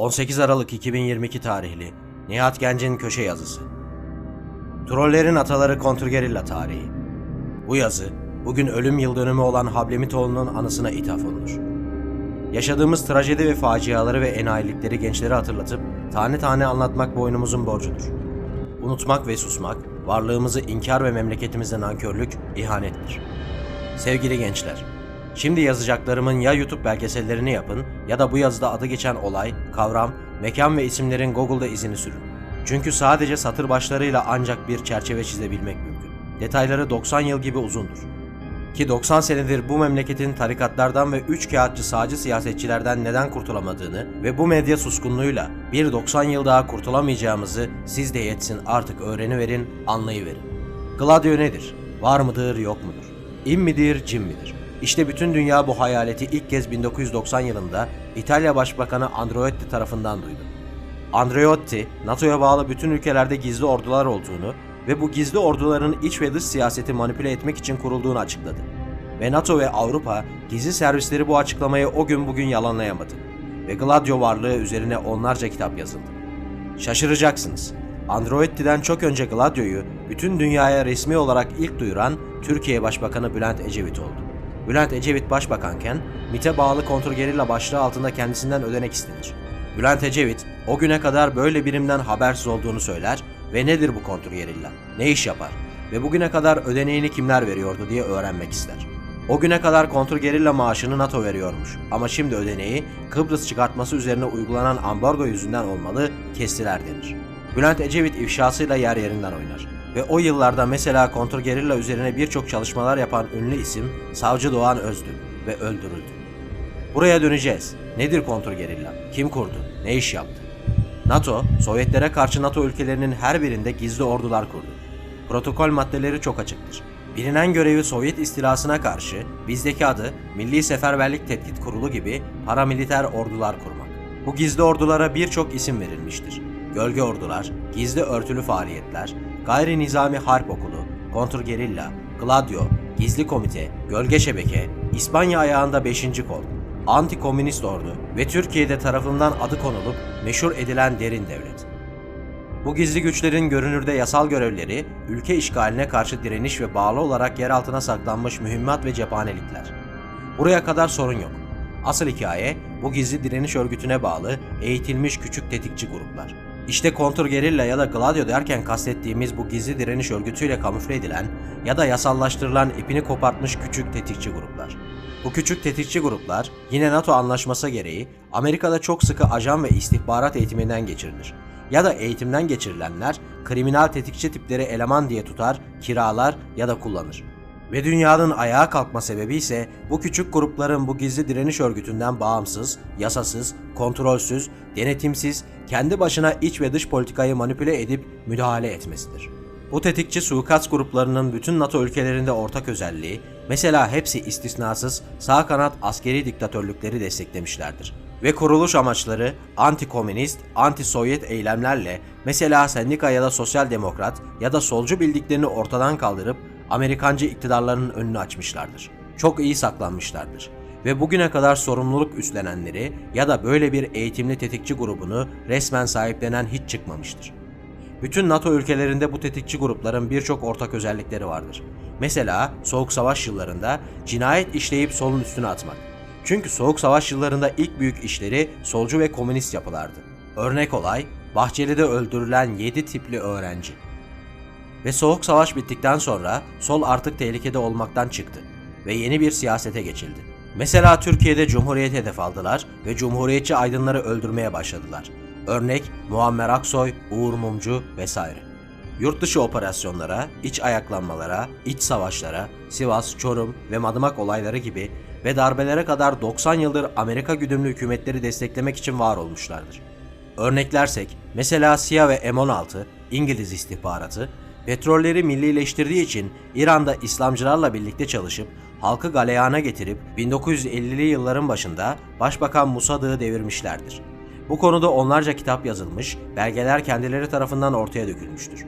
18 Aralık 2022 tarihli Nihat Genc'in köşe yazısı. Trollerin ataları kontrgerilla tarihi. Bu yazı, bugün ölüm yıl dönümü olan Hablemitoğlu'nun anısına ithaf olunur. Yaşadığımız trajedi ve faciaları ve enayilikleri gençlere hatırlatıp tane tane anlatmak boynumuzun borcudur. Unutmak ve susmak, varlığımızı inkar ve memleketimize nankörlük, ihanettir. Sevgili gençler, şimdi yazacaklarımın ya YouTube belgesellerini yapın ya da bu yazıda adı geçen olay, kavram, mekan ve isimlerin Google'da izini sürün. Çünkü sadece satır başlarıyla ancak bir çerçeve çizebilmek mümkün. Detayları 90 yıl gibi uzundur. Ki 90 senedir bu memleketin tarikatlardan ve üç kağıtçı sağcı siyasetçilerden neden kurtulamadığını ve bu medya suskunluğuyla bir 90 yıl daha kurtulamayacağımızı siz de yetsin artık öğreniverin, anlayıverin. Gladio nedir? Var mıdır, yok mudur? İm midir, cin midir? İşte bütün dünya bu hayaleti ilk kez 1990 yılında İtalya Başbakanı Andreotti tarafından duydu. Andreotti, NATO'ya bağlı bütün ülkelerde gizli ordular olduğunu ve bu gizli orduların iç ve dış siyaseti manipüle etmek için kurulduğunu açıkladı. Ve NATO ve Avrupa gizli servisleri bu açıklamayı o gün bugün yalanlayamadı. Ve Gladio varlığı üzerine onlarca kitap yazıldı. Şaşıracaksınız. Android'den çok önce Gladio'yu bütün dünyaya resmi olarak ilk duyuran Türkiye Başbakanı Bülent Ecevit oldu. Bülent Ecevit başbakanken MİT'e bağlı kontrgerilla başlığı altında kendisinden ödenek istenir. Bülent Ecevit o güne kadar böyle birimden habersiz olduğunu söyler ve nedir bu kontrgerilla, ne iş yapar ve bugüne kadar ödeneğini kimler veriyordu diye öğrenmek ister. O güne kadar kontrgerilla maaşını NATO veriyormuş ama şimdi ödeneği Kıbrıs çıkartması üzerine uygulanan ambargo yüzünden olmalı kestiler denir. Bülent Ecevit ifşasıyla yer yerinden oynar. Ve o yıllarda mesela kontrgerilla üzerine birçok çalışmalar yapan ünlü isim Savcı Doğan Özdü ve öldürüldü. Buraya döneceğiz. Nedir kontrgerilla? Kim kurdu? Ne iş yaptı? NATO, Sovyetlere karşı NATO ülkelerinin her birinde gizli ordular kurdu. Protokol maddeleri çok açıktır. Bilinen görevi Sovyet istilasına karşı bizdeki adı Milli Seferberlik Tetkik Kurulu gibi paramiliter ordular kurmak. Bu gizli ordulara birçok isim verilmiştir. Gölge ordular, gizli örtülü faaliyetler, gayri nizami harp okulu, kontrgerilla, Gladio, gizli komite, gölge şebeke, İspanya ayağında 5. kol, anti-komünist ordu ve Türkiye'de tarafından adı konulup meşhur edilen derin devlet. Bu gizli güçlerin görünürde yasal görevleri, ülke işgaline karşı direniş ve bağlı olarak yer altına saklanmış mühimmat ve cephanelikler. Buraya kadar sorun yok. Asıl hikaye bu gizli direniş örgütüne bağlı eğitilmiş küçük tetikçi gruplar. İşte kontrgerilla ya da Gladio derken kastettiğimiz bu gizli direniş örgütüyle kamufle edilen ya da yasallaştırılan ipini kopartmış küçük tetikçi gruplar. Bu küçük tetikçi gruplar yine NATO anlaşması gereği Amerika'da çok sıkı ajan ve istihbarat eğitiminden geçirilir. Ya da eğitimden geçirilenler kriminal tetikçi tipleri eleman diye tutar, kiralar ya da kullanır. Ve dünyanın ayağa kalkma sebebi ise bu küçük grupların bu gizli direniş örgütünden bağımsız, yasasız, kontrolsüz, denetimsiz, kendi başına iç ve dış politikayı manipüle edip müdahale etmesidir. Bu tetikçi suikast gruplarının bütün NATO ülkelerinde ortak özelliği, mesela hepsi istisnasız sağ kanat askeri diktatörlükleri desteklemişlerdir. Ve kuruluş amaçları anti-komünist, anti-Sovyet eylemlerle mesela sendika ya da sosyal demokrat ya da solcu bildiklerini ortadan kaldırıp Amerikancı iktidarlarının önünü açmışlardır. Çok iyi saklanmışlardır. Ve bugüne kadar sorumluluk üstlenenleri ya da böyle bir eğitimli tetikçi grubunu resmen sahiplenen hiç çıkmamıştır. Bütün NATO ülkelerinde bu tetikçi grupların birçok ortak özellikleri vardır. Mesela Soğuk Savaş yıllarında cinayet işleyip solun üstüne atmak. Çünkü Soğuk Savaş yıllarında ilk büyük işleri solcu ve komünist yapılardı. Örnek olay, Bahçeli'de öldürülen 7 tipli öğrenci. Ve Soğuk Savaş bittikten sonra sol artık tehlikede olmaktan çıktı ve yeni bir siyasete geçildi. Mesela Türkiye'de Cumhuriyet hedef aldılar ve Cumhuriyetçi aydınları öldürmeye başladılar. Örnek Muammer Aksoy, Uğur Mumcu vesaire. Yurt dışı operasyonlara, iç ayaklanmalara, iç savaşlara, Sivas, Çorum ve Madımak olayları gibi ve darbelere kadar 90 yıldır Amerika güdümlü hükümetleri desteklemek için var olmuşlardır. Örneklersek, mesela CIA ve M16, İngiliz istihbaratı, petrolleri millileştirdiği için İran'da İslamcılarla birlikte çalışıp halkı galeyana getirip 1950'li yılların başında Başbakan Musad'ı devirmişlerdir. Bu konuda onlarca kitap yazılmış, belgeler kendileri tarafından ortaya dökülmüştür.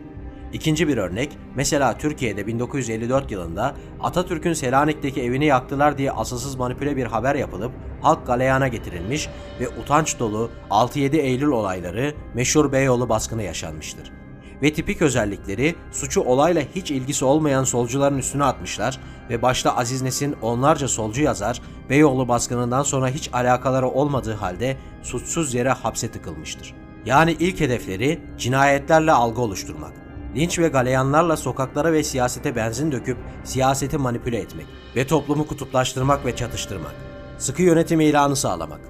İkinci bir örnek, mesela Türkiye'de 1954 yılında Atatürk'ün Selanik'teki evini yaktılar diye asılsız manipüle bir haber yapılıp halk galeyana getirilmiş ve utanç dolu 6-7 Eylül olayları meşhur Beyoğlu baskını yaşanmıştır. Ve tipik özellikleri suçu olayla hiç ilgisi olmayan solcuların üstüne atmışlar ve başta Aziz Nesin onlarca solcu yazar Beyoğlu baskınından sonra hiç alakaları olmadığı halde suçsuz yere hapse tıkılmıştır. Yani ilk hedefleri cinayetlerle algı oluşturmak linç ve galeyanlarla sokaklara ve siyasete benzin döküp siyaseti manipüle etmek ve toplumu kutuplaştırmak ve çatıştırmak, sıkı yönetim ilanı sağlamak,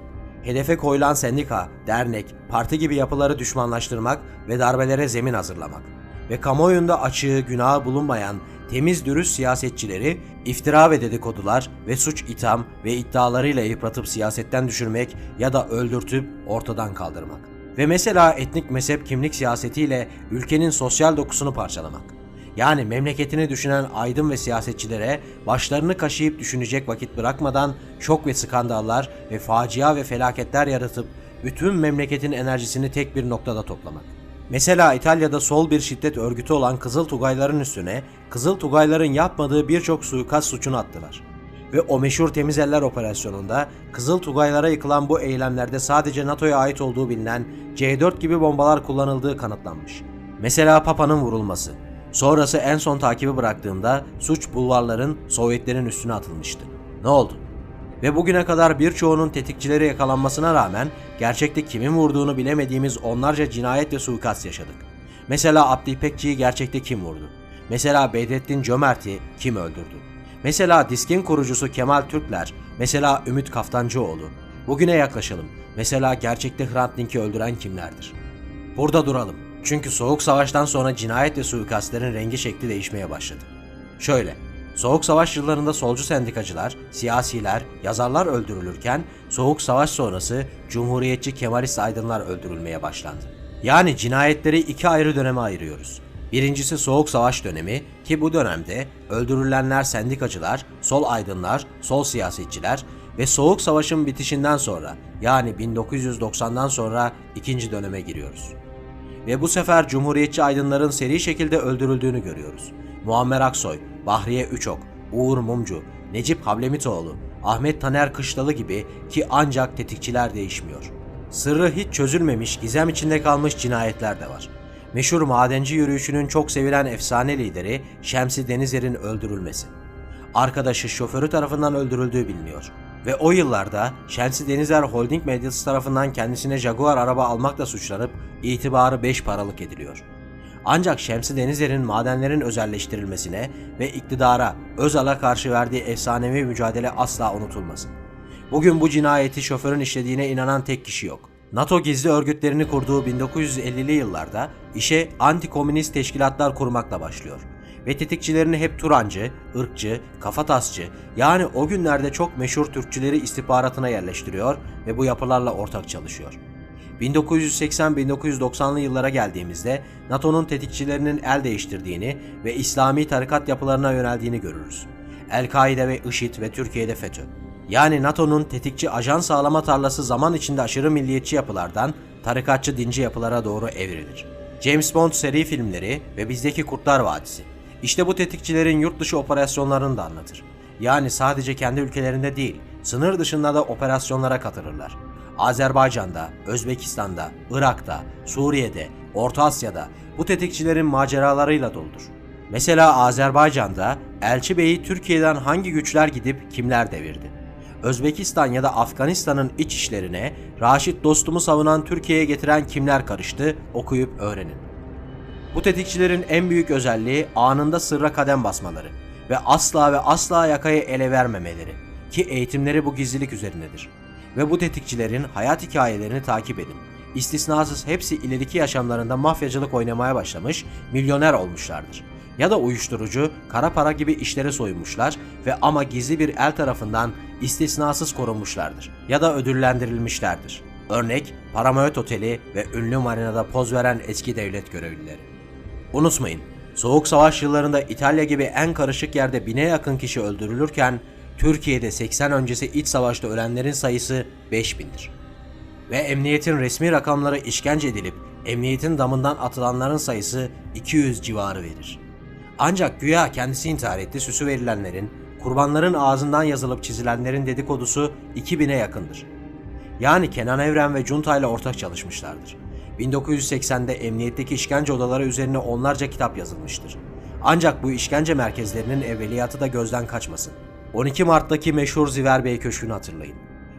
hedefe koyulan sendika, dernek, parti gibi yapıları düşmanlaştırmak ve darbelere zemin hazırlamak ve kamuoyunda açığı, günahı bulunmayan temiz dürüst siyasetçileri iftira ve dedikodular ve suç itham ve iddialarıyla yıpratıp siyasetten düşürmek ya da öldürtüp ortadan kaldırmak. Ve mesela etnik mezhep kimlik siyasetiyle ülkenin sosyal dokusunu parçalamak. Yani memleketini düşünen aydın ve siyasetçilere başlarını kaşıyıp düşünecek vakit bırakmadan şok ve skandallar ve facia ve felaketler yaratıp bütün memleketin enerjisini tek bir noktada toplamak. Mesela İtalya'da sol bir şiddet örgütü olan Kızıl Tugayların üstüne Kızıl Tugayların yapmadığı birçok suikast suçunu attılar. Ve o meşhur Temiz Eller operasyonunda Kızıl Tugaylara yıkılan bu eylemlerde sadece NATO'ya ait olduğu bilinen C4 gibi bombalar kullanıldığı kanıtlanmış. Mesela Papa'nın vurulması. Sonrası en son takibi bıraktığımda suç bulvarların Sovyetlerin üstüne atılmıştı. Ne oldu? Ve bugüne kadar birçoğunun tetikçileri yakalanmasına rağmen gerçekte kimin vurduğunu bilemediğimiz onlarca cinayet ve suikast yaşadık. Mesela Abdi İpekçi'yi gerçekte kim vurdu? Mesela Bedrettin Cömert'i kim öldürdü? Mesela diskin kurucusu Kemal Türkler, mesela Ümit Kaftancıoğlu. Bugüne yaklaşalım. Mesela gerçekte Hrant Dink'i öldüren kimlerdir? Burada duralım. Çünkü Soğuk Savaş'tan sonra cinayet ve suikastlerin rengi şekli değişmeye başladı. Şöyle, Soğuk Savaş yıllarında solcu sendikacılar, siyasiler, yazarlar öldürülürken Soğuk Savaş sonrası Cumhuriyetçi Kemalist aydınlar öldürülmeye başlandı. Yani cinayetleri iki ayrı döneme ayırıyoruz. Birincisi Soğuk Savaş dönemi ki bu dönemde öldürülenler sendikacılar, sol aydınlar, sol siyasetçiler ve Soğuk Savaş'ın bitişinden sonra yani 1990'dan sonra ikinci döneme giriyoruz. Ve bu sefer Cumhuriyetçi aydınların seri şekilde öldürüldüğünü görüyoruz. Muammer Aksoy, Bahriye Üçok, Uğur Mumcu, Necip Hablemitoğlu, Ahmet Taner Kışlalı gibi ki ancak tetikçiler değişmiyor. Sırrı hiç çözülmemiş, gizem içinde kalmış cinayetler de var. Meşhur madenci yürüyüşünün çok sevilen efsane lideri Şemsi Denizer'in öldürülmesi. Arkadaşı şoförü tarafından öldürüldüğü biliniyor. Ve o yıllarda Şemsi Denizer Holding medyası tarafından kendisine Jaguar araba almakla suçlanıp itibarı 5 paralık ediliyor. Ancak Şemsi Denizer'in madenlerin özelleştirilmesine ve iktidara Özal'a karşı verdiği efsanevi mücadele asla unutulmasın. Bugün bu cinayeti şoförün işlediğine inanan tek kişi yok. NATO gizli örgütlerini kurduğu 1950'li yıllarda işe anti-komünist teşkilatlar kurmakla başlıyor. Ve tetikçilerini hep Turancı, ırkçı, kafatasçı yani o günlerde çok meşhur Türkçüleri istihbaratına yerleştiriyor ve bu yapılarla ortak çalışıyor. 1980-1990'lı yıllara geldiğimizde NATO'nun tetikçilerinin el değiştirdiğini ve İslami tarikat yapılarına yöneldiğini görürüz. El-Kaide ve IŞİD ve Türkiye'de FETÖ. Yani NATO'nun tetikçi ajan sağlama tarlası zaman içinde aşırı milliyetçi yapılardan tarikatçı dinci yapılara doğru evrilir. James Bond seri filmleri ve bizdeki Kurtlar Vadisi. İşte bu tetikçilerin yurt dışı operasyonlarını da anlatır. Yani sadece kendi ülkelerinde değil, sınır dışında da operasyonlara katılırlar. Azerbaycan'da, Özbekistan'da, Irak'ta, Suriye'de, Orta Asya'da bu tetikçilerin maceralarıyla doludur. Mesela Azerbaycan'da Elçi Bey'i Türkiye'den hangi güçler gidip kimler devirdi? Özbekistan ya da Afganistan'ın iç işlerine Raşit dostumu savunan Türkiye'ye getiren kimler karıştı okuyup öğrenin. Bu tetikçilerin en büyük özelliği anında sırra kadem basmaları ve asla ve asla yakayı ele vermemeleri ki eğitimleri bu gizlilik üzerinedir. Ve bu tetikçilerin hayat hikayelerini takip edin. İstisnasız hepsi ileriki yaşamlarında mafyacılık oynamaya başlamış, milyoner olmuşlardır. Ya da uyuşturucu, kara para gibi işlere soyunmuşlar ve ama gizli bir el tarafından istisnasız korunmuşlardır. Ya da ödüllendirilmişlerdir. Örnek, Paramount Oteli ve ünlü marinada poz veren eski devlet görevlileri. Unutmayın, Soğuk Savaş yıllarında İtalya gibi en karışık yerde bine yakın kişi öldürülürken Türkiye'de 80 öncesi iç savaşta ölenlerin sayısı 5000'dir. Ve emniyetin resmi rakamları işkence edilip emniyetin damından atılanların sayısı 200 civarı verir. Ancak güya kendisi intihar etti süsü verilenlerin, kurbanların ağzından yazılıp çizilenlerin dedikodusu 2000'e yakındır. Yani Kenan Evren ve Junta ile ortak çalışmışlardır. 1980'de emniyetteki işkence odaları üzerine onlarca kitap yazılmıştır. Ancak bu işkence merkezlerinin evveliyatı da gözden kaçmasın. 12 Mart'taki meşhur Ziver Bey Köşkü'nü hatırlayın.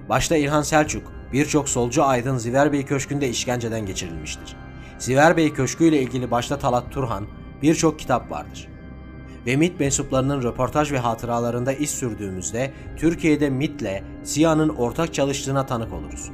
Başta İlhan Selçuk, birçok solcu aydın Ziver Bey Köşkü'nde işkenceden geçirilmiştir. Ziver Bey Köşkü ile ilgili başta Talat Turhan birçok kitap vardır. Ve MIT mensuplarının röportaj ve hatıralarında iz sürdüğümüzde Türkiye'de MIT'le SİHA'nın ortak çalıştığına tanık oluruz.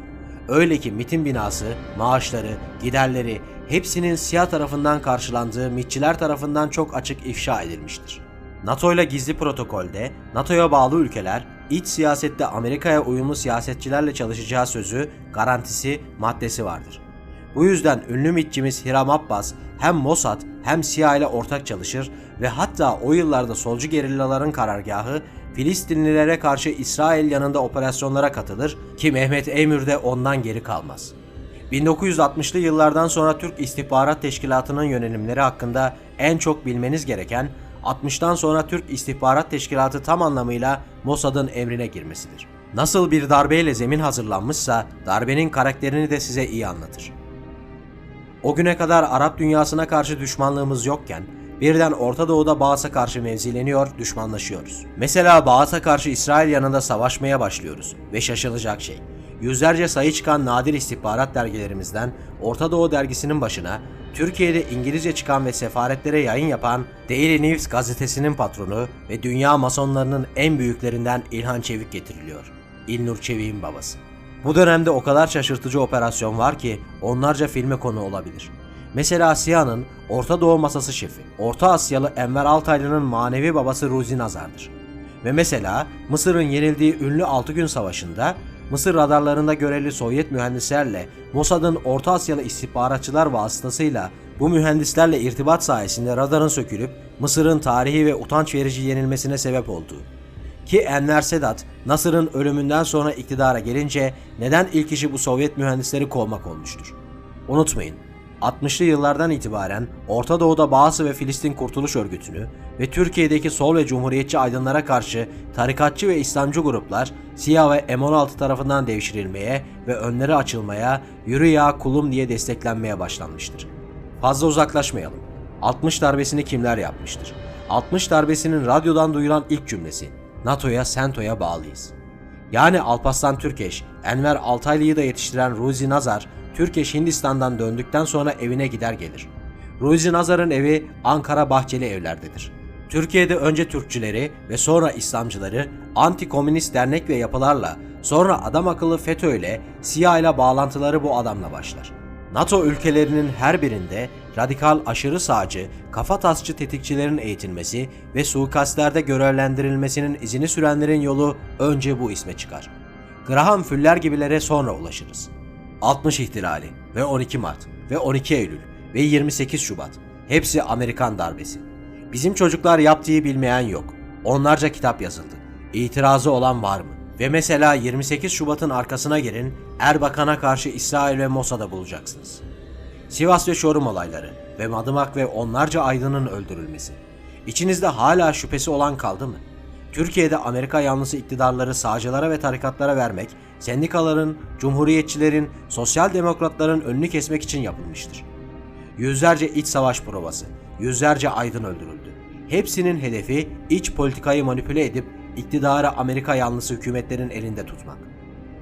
Öyle ki MIT'in binası, maaşları, giderleri hepsinin SİHA tarafından karşılandığı MIT'çiler tarafından çok açık ifşa edilmiştir. NATO ile gizli protokolde NATO'ya bağlı ülkeler iç siyasette Amerika'ya uyumlu siyasetçilerle çalışacağı sözü, garantisi, maddesi vardır. Bu yüzden ünlü mitçimiz Hiram Abbas hem Mossad hem CIA ile ortak çalışır ve hatta o yıllarda solcu gerillaların karargahı Filistinlilere karşı İsrail yanında operasyonlara katılır ki Mehmet Eymür de ondan geri kalmaz. 1960'lı yıllardan sonra Türk İstihbarat Teşkilatı'nın yönelimleri hakkında en çok bilmeniz gereken 60'tan sonra Türk İstihbarat Teşkilatı tam anlamıyla Mossad'ın emrine girmesidir. Nasıl bir darbeyle zemin hazırlanmışsa darbenin karakterini de size iyi anlatır. O güne kadar Arap dünyasına karşı düşmanlığımız yokken birden Orta Doğu'da Bağat'a karşı mevzileniyor, düşmanlaşıyoruz. Mesela Bağat'a karşı İsrail yanında savaşmaya başlıyoruz ve şaşılacak şey. Yüzlerce sayı çıkan nadir istihbarat dergilerimizden Orta Doğu dergisinin başına Türkiye'de İngilizce çıkan ve sefaretlere yayın yapan Daily News gazetesinin patronu ve dünya masonlarının en büyüklerinden İlhan Çevik getiriliyor. İlnur Çevik'in babası. Bu dönemde o kadar şaşırtıcı operasyon var ki onlarca filme konu olabilir. Mesela SİHA'nın Orta Doğu Masası şefi, Orta Asyalı Enver Altaylı'nın manevi babası Ruzi Nazar'dır. Ve mesela Mısır'ın yenildiği ünlü 6 gün savaşında Mısır radarlarında görevli Sovyet mühendislerle Mossad'ın Orta Asyalı istihbaratçılar vasıtasıyla bu mühendislerle irtibat sayesinde radarın sökülüp Mısır'ın tarihi ve utanç verici yenilmesine sebep oldu. Ki Enver Sedat, Nasır'ın ölümünden sonra iktidara gelince neden ilk işi bu Sovyet mühendisleri kovmak olmuştur. Unutmayın, 60'lı yıllardan itibaren Orta Doğu'da Bağısı ve Filistin Kurtuluş Örgütü'nü ve Türkiye'deki sol ve cumhuriyetçi aydınlara karşı tarikatçı ve İslamcı gruplar SİHA ve M16 tarafından devşirilmeye ve önleri açılmaya, yürü ya kulum diye desteklenmeye başlanmıştır. Fazla uzaklaşmayalım. 60 darbesini kimler yapmıştır? 60 darbesinin radyodan duyulan ilk cümlesi NATO'ya, SENTO'ya bağlıyız. Yani Alparslan Türkeş, Enver Altaylı'yı da yetiştiren Ruzi Nazar, Türkeş Hindistan'dan döndükten sonra evine gider gelir. Ruzi Nazar'ın evi Ankara Bahçeli Evler'dedir. Türkiye'de önce Türkçüleri ve sonra İslamcıları anti-komünist dernek ve yapılarla, sonra adam akıllı FETÖ ile CIA ile bağlantıları bu adamla başlar. NATO ülkelerinin her birinde radikal aşırı sağcı, kafa tasçı tetikçilerin eğitilmesi ve suikastlerde görevlendirilmesinin izini sürenlerin yolu önce bu isme çıkar. Graham Füller gibilere sonra ulaşırız. 60 ihtilali ve 12 Mart ve 12 Eylül ve 28 Şubat hepsi Amerikan darbesi. Bizim çocuklar yaptığı bilmeyen yok. Onlarca kitap yazıldı. İtirazı olan var mı? Ve mesela 28 Şubat'ın arkasına girin, Erbakan'a karşı İsrail ve Mossad'ı bulacaksınız. Sivas ve Çorum olayları ve Madımak ve onlarca aydının öldürülmesi. İçinizde hala şüphesi olan kaldı mı? Türkiye'de Amerika yanlısı iktidarları sağcılara ve tarikatlara vermek, sendikaların, cumhuriyetçilerin, sosyal demokratların önünü kesmek için yapılmıştır. Yüzlerce iç savaş provası, yüzlerce aydın öldürüldü. Hepsinin hedefi iç politikayı manipüle edip iktidarı Amerika yanlısı hükümetlerin elinde tutmak.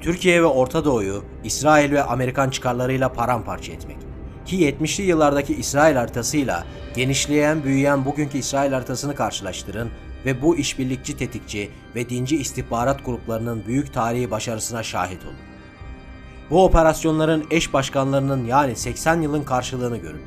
Türkiye ve Orta Doğu'yu İsrail ve Amerikan çıkarlarıyla paramparça etmek. Ki 70'li yıllardaki İsrail haritasıyla genişleyen, büyüyen bugünkü İsrail haritasını karşılaştırın ve bu işbirlikçi tetikçi ve dinci istihbarat gruplarının büyük tarihi başarısına şahit olun. Bu operasyonların eş başkanlarının yani 80 yılın karşılığını görün.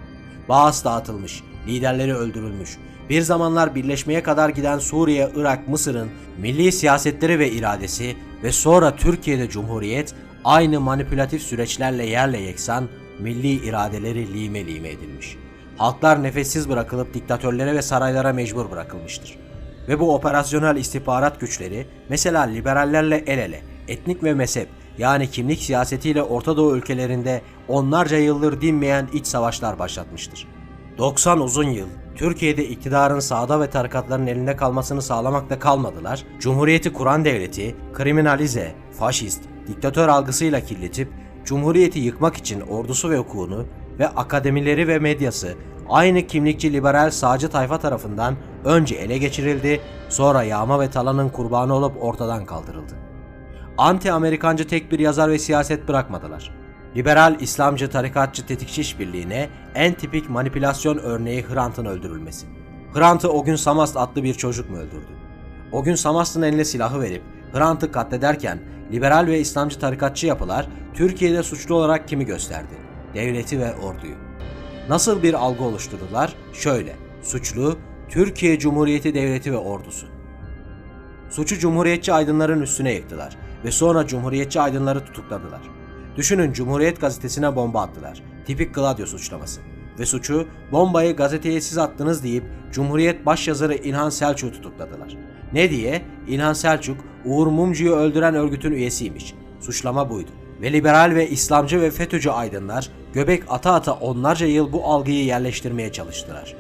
Bağız dağıtılmış, liderleri öldürülmüş, bir zamanlar birleşmeye kadar giden Suriye, Irak, Mısır'ın milli siyasetleri ve iradesi ve sonra Türkiye'de Cumhuriyet aynı manipülatif süreçlerle yerle yeksan milli iradeleri lime lime edilmiş. Halklar nefessiz bırakılıp diktatörlere ve saraylara mecbur bırakılmıştır. Ve bu operasyonel istihbarat güçleri mesela liberallerle el ele, etnik ve mezhep yani kimlik siyasetiyle Orta Doğu ülkelerinde onlarca yıldır dinmeyen iç savaşlar başlatmıştır. 90 uzun yıl Türkiye'de iktidarın sağda ve tarikatların elinde kalmasını sağlamakta kalmadılar, Cumhuriyeti kuran devleti kriminalize, faşist, diktatör algısıyla kirletip Cumhuriyeti yıkmak için ordusu ve hukukunu ve akademileri ve medyası aynı kimlikçi liberal sağcı tayfa tarafından önce ele geçirildi, sonra yağma ve talanın kurbanı olup ortadan kaldırıldı. Anti-Amerikancı tek bir yazar ve siyaset bırakmadılar. Liberal İslamcı tarikatçı tetikçi işbirliğine en tipik manipülasyon örneği Hrant'ın öldürülmesi. Hrant'ı o gün Samast adlı bir çocuk mu öldürdü? O gün Samast'ın eline silahı verip Hrant'ı katlederken liberal ve İslamcı tarikatçı yapılar Türkiye'de suçlu olarak kimi gösterdi? Devleti ve orduyu. Nasıl bir algı oluşturdular? Şöyle, suçlu Türkiye Cumhuriyeti Devleti ve ordusu. Suçu Cumhuriyetçi aydınların üstüne yıktılar ve sonra Cumhuriyetçi aydınları tutukladılar. Düşünün Cumhuriyet gazetesine bomba attılar. Tipik Gladio suçlaması. Ve suçu bombayı gazeteye siz attınız deyip Cumhuriyet başyazarı İlhan Selçuk'u tutukladılar. Ne diye? İlhan Selçuk Uğur Mumcu'yu öldüren örgütün üyesiymiş. Suçlama buydu. Ve liberal ve İslamcı ve FETÖ'cü aydınlar göbek ata ata onlarca yıl bu algıyı yerleştirmeye çalıştılar.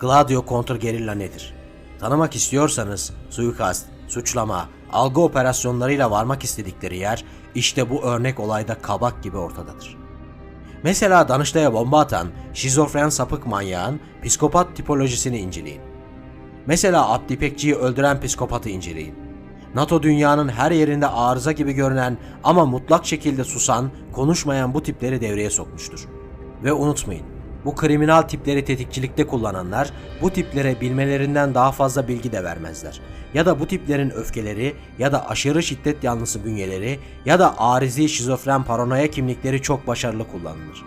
Gladio kontrgerilla nedir? Tanımak istiyorsanız suikast, suçlama, algı operasyonlarıyla varmak istedikleri yer işte bu örnek olayda kabak gibi ortadadır. Mesela Danıştay'a bomba atan şizofren sapık manyağın psikopat tipolojisini inceleyin. Mesela Abdi İpekçi'yi öldüren psikopatı inceleyin. NATO dünyanın her yerinde arıza gibi görünen ama mutlak şekilde susan, konuşmayan bu tipleri devreye sokmuştur. Ve unutmayın, bu kriminal tipleri tetikçilikte kullananlar bu tiplere bilmelerinden daha fazla bilgi de vermezler. Ya da bu tiplerin öfkeleri ya da aşırı şiddet yanlısı bünyeleri ya da arizi şizofren paranoya kimlikleri çok başarılı kullanılır.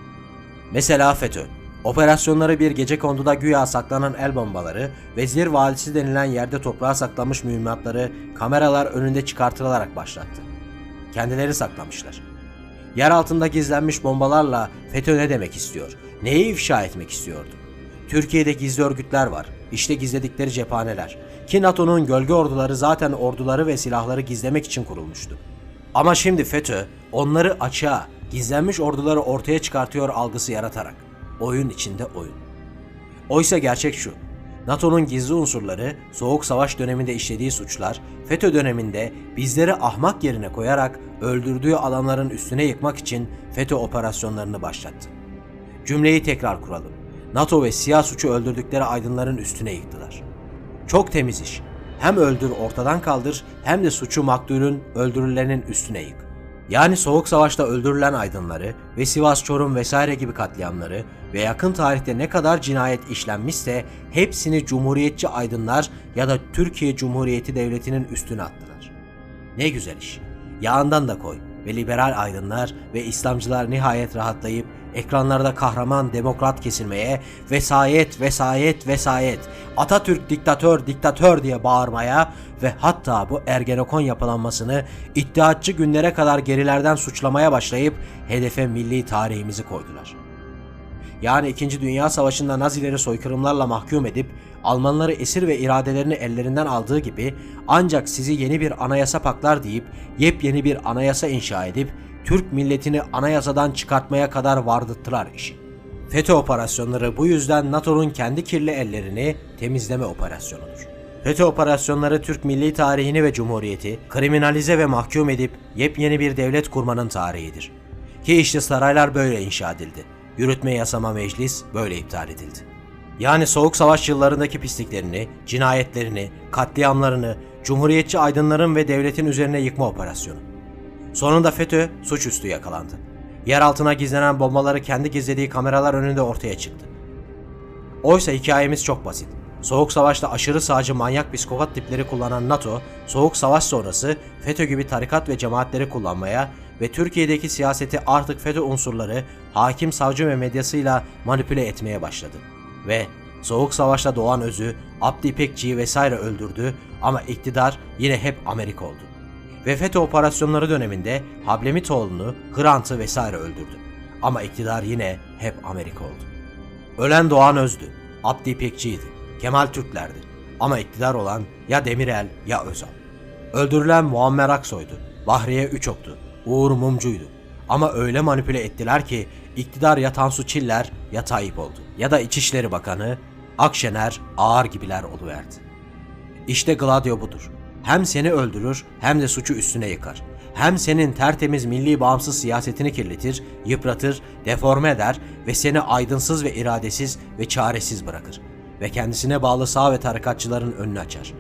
Mesela FETÖ. Operasyonları bir gece konduda güya saklanan el bombaları, Vezir Valisi denilen yerde toprağa saklanmış mühimmatları kameralar önünde çıkartılarak başlattı. Kendileri saklamışlar. Yer altında gizlenmiş bombalarla FETÖ ne demek istiyor? Neyi ifşa etmek istiyordu? Türkiye'de gizli örgütler var. İşte gizledikleri cephaneler. Ki NATO'nun gölge orduları zaten orduları ve silahları gizlemek için kurulmuştu. Ama şimdi FETÖ onları açığa, gizlenmiş orduları ortaya çıkartıyor algısı yaratarak. Oyun içinde oyun. Oysa gerçek şu. NATO'nun gizli unsurları Soğuk Savaş döneminde işlediği suçlar FETÖ döneminde bizleri ahmak yerine koyarak öldürdüğü adamların üstüne yıkmak için FETÖ operasyonlarını başlattı. Cümleyi tekrar kuralım. NATO ve siyah suçu öldürdükleri aydınların üstüne yıktılar. Çok temiz iş. Hem öldür ortadan kaldır hem de suçu maktulün öldürülenin üstüne yık. Yani Soğuk Savaş'ta öldürülen aydınları ve Sivas, Çorum vesaire gibi katliamları ve yakın tarihte ne kadar cinayet işlenmişse hepsini Cumhuriyetçi aydınlar ya da Türkiye Cumhuriyeti Devleti'nin üstüne attılar. Ne güzel iş. Yağından da koy ve liberal aydınlar ve İslamcılar nihayet rahatlayıp ekranlarda kahraman demokrat kesilmeye, vesayet, vesayet, vesayet, Atatürk diktatör, diktatör diye bağırmaya ve hatta bu Ergenekon yapılanmasını iddiatçı günlere kadar gerilerden suçlamaya başlayıp hedefe milli tarihimizi koydular. Yani 2. Dünya Savaşı'nda Nazileri soykırımlarla mahkum edip Almanları esir ve iradelerini ellerinden aldığı gibi ancak sizi yeni bir anayasa paklar deyip yepyeni bir anayasa inşa edip Türk milletini anayasadan çıkartmaya kadar vardırttılar işi. FETÖ operasyonları bu yüzden NATO'nun kendi kirli ellerini temizleme operasyonudur. FETÖ operasyonları Türk milli tarihini ve cumhuriyeti kriminalize ve mahkum edip yepyeni bir devlet kurmanın tarihidir. Ki işte saraylar böyle inşa edildi. Yürütme yasama meclis böyle iptal edildi. Yani Soğuk Savaş yıllarındaki pisliklerini, cinayetlerini, katliamlarını Cumhuriyetçi aydınların ve devletin üzerine yıkma operasyonu. Sonunda FETÖ suçüstü yakalandı. Yer altına gizlenen bombaları kendi gizlediği kameralar önünde ortaya çıktı. Oysa hikayemiz çok basit. Soğuk Savaş'ta aşırı sağcı manyak psikopat tipleri kullanan NATO, Soğuk Savaş sonrası FETÖ gibi tarikat ve cemaatleri kullanmaya ve Türkiye'deki siyaseti artık FETÖ unsurları hakim, savcı ve medyasıyla manipüle etmeye başladı. Ve Soğuk Savaş'ta doğan özü Abdi İpekçi'yi vesaire öldürdü ama iktidar yine hep Amerika oldu. Ve FETÖ operasyonları döneminde Hablemitoğlu'nu, Hrant'ı vesaire öldürdü. Ama iktidar yine hep Amerika oldu. Ölen Doğan Öz'dü, Abdi İpekçi'ydi, Kemal Türklerdi. Ama iktidar olan ya Demirel ya Özal. Öldürülen Muammer Aksoy'du, Bahriye Üçok'tu, Uğur Mumcu'ydu. Ama öyle manipüle ettiler ki iktidar ya Tansu Çiller ya Tayyip oldu. Ya da İçişleri Bakanı Akşener ağır gibiler oluverdi. İşte Gladio budur. Hem seni öldürür hem de suçu üstüne yıkar. Hem senin tertemiz milli bağımsız siyasetini kirletir, yıpratır, deforme eder ve seni aydınsız ve iradesiz ve çaresiz bırakır. Ve kendisine bağlı sağ ve tarikatçıların önünü açar.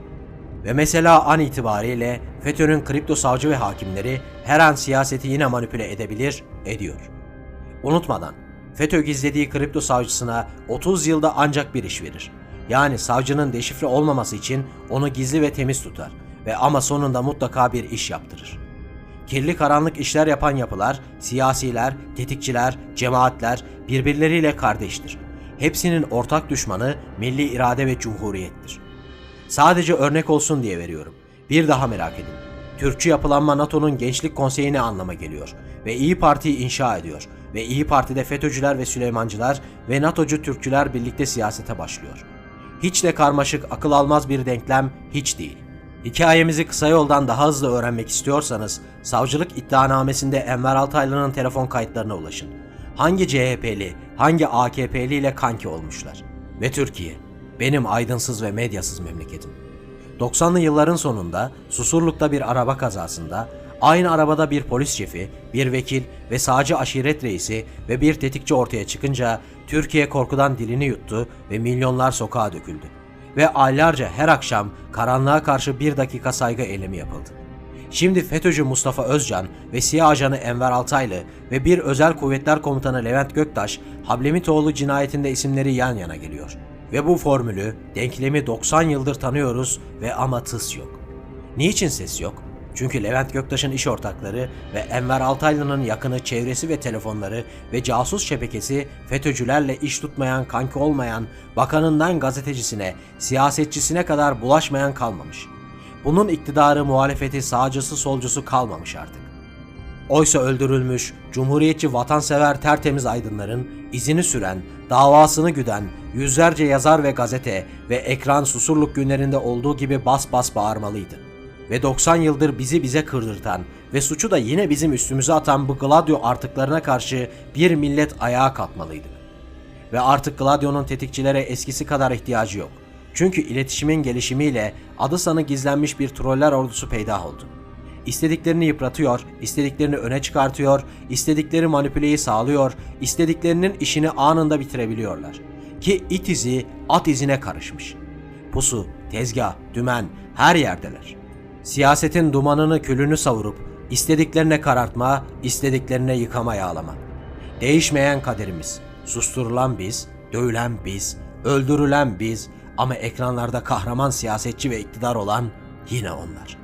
Ve mesela an itibariyle FETÖ'nün kripto savcı ve hakimleri her an siyaseti yine manipüle edebilir, ediyor. Unutmadan FETÖ gizlediği kripto savcısına 30 yılda ancak bir iş verir. Yani savcının deşifre olmaması için onu gizli ve temiz tutar ve ama sonunda mutlaka bir iş yaptırır. Kirli karanlık işler yapan yapılar, siyasiler, tetikçiler, cemaatler birbirleriyle kardeştir. Hepsinin ortak düşmanı milli irade ve cumhuriyettir. Sadece örnek olsun diye veriyorum. Bir daha merak edin. Türkçü yapılanma NATO'nun Gençlik Konseyi ne anlama geliyor? Ve İyi Parti'yi inşa ediyor. Ve İyi Parti'de FETÖ'cüler ve Süleymancılar ve NATO'cu Türkçüler birlikte siyasete başlıyor. Hiç de karmaşık, akıl almaz bir denklem hiç değil. Hikayemizi kısa yoldan daha hızlı öğrenmek istiyorsanız, savcılık iddianamesinde Enver Altaylı'nın telefon kayıtlarına ulaşın. Hangi CHP'li, hangi AKP'li ile kanki olmuşlar? Ve Türkiye, benim aydınsız ve medyasız memleketim. 90'lı yılların sonunda Susurluk'ta bir araba kazasında aynı arabada bir polis şefi, bir vekil ve sağcı aşiret reisi ve bir tetikçi ortaya çıkınca Türkiye korkudan dilini yuttu ve milyonlar sokağa döküldü. Ve aylarca her akşam karanlığa karşı bir dakika saygı eylemi yapıldı. Şimdi FETÖ'cü Mustafa Özcan ve siyah ajanı Enver Altaylı ve bir özel kuvvetler komutanı Levent Göktaş, Hablemitoğlu cinayetinde isimleri yan yana geliyor. Ve bu formülü, denklemi 90 yıldır tanıyoruz ve ama tıs yok. Niçin ses yok? Çünkü Levent Göktaş'ın iş ortakları ve Enver Altaylı'nın yakını çevresi ve telefonları ve casus şebekesi FETÖ'cülerle iş tutmayan, kanki olmayan, bakanından gazetecisine, siyasetçisine kadar bulaşmayan kalmamış. Bunun iktidarı, muhalefeti, sağcısı, solcusu kalmamış artık. Oysa öldürülmüş, cumhuriyetçi vatansever tertemiz aydınların izini süren, davasını güden yüzlerce yazar ve gazete ve ekran susurluk günlerinde olduğu gibi bas bas bağırmalıydı. Ve 90 yıldır bizi bize kırdırtan ve suçu da yine bizim üstümüze atan bu Gladio artıklarına karşı bir millet ayağa kalkmalıydı. Ve artık Gladio'nun tetikçilere eskisi kadar ihtiyacı yok. Çünkü iletişimin gelişimiyle adı sanı gizlenmiş bir troller ordusu peydah oldu. İstediklerini yıpratıyor, istediklerini öne çıkartıyor, istedikleri manipüleyi sağlıyor, istediklerinin işini anında bitirebiliyorlar. Ki it izi at izine karışmış. Pusu, tezgah, dümen her yerdeler. Siyasetin dumanını külünü savurup istediklerine karartma, istediklerine yıkama yağlama. Değişmeyen kaderimiz, susturulan biz, dövülen biz, öldürülen biz ama ekranlarda kahraman siyasetçi ve iktidar olan yine onlar.''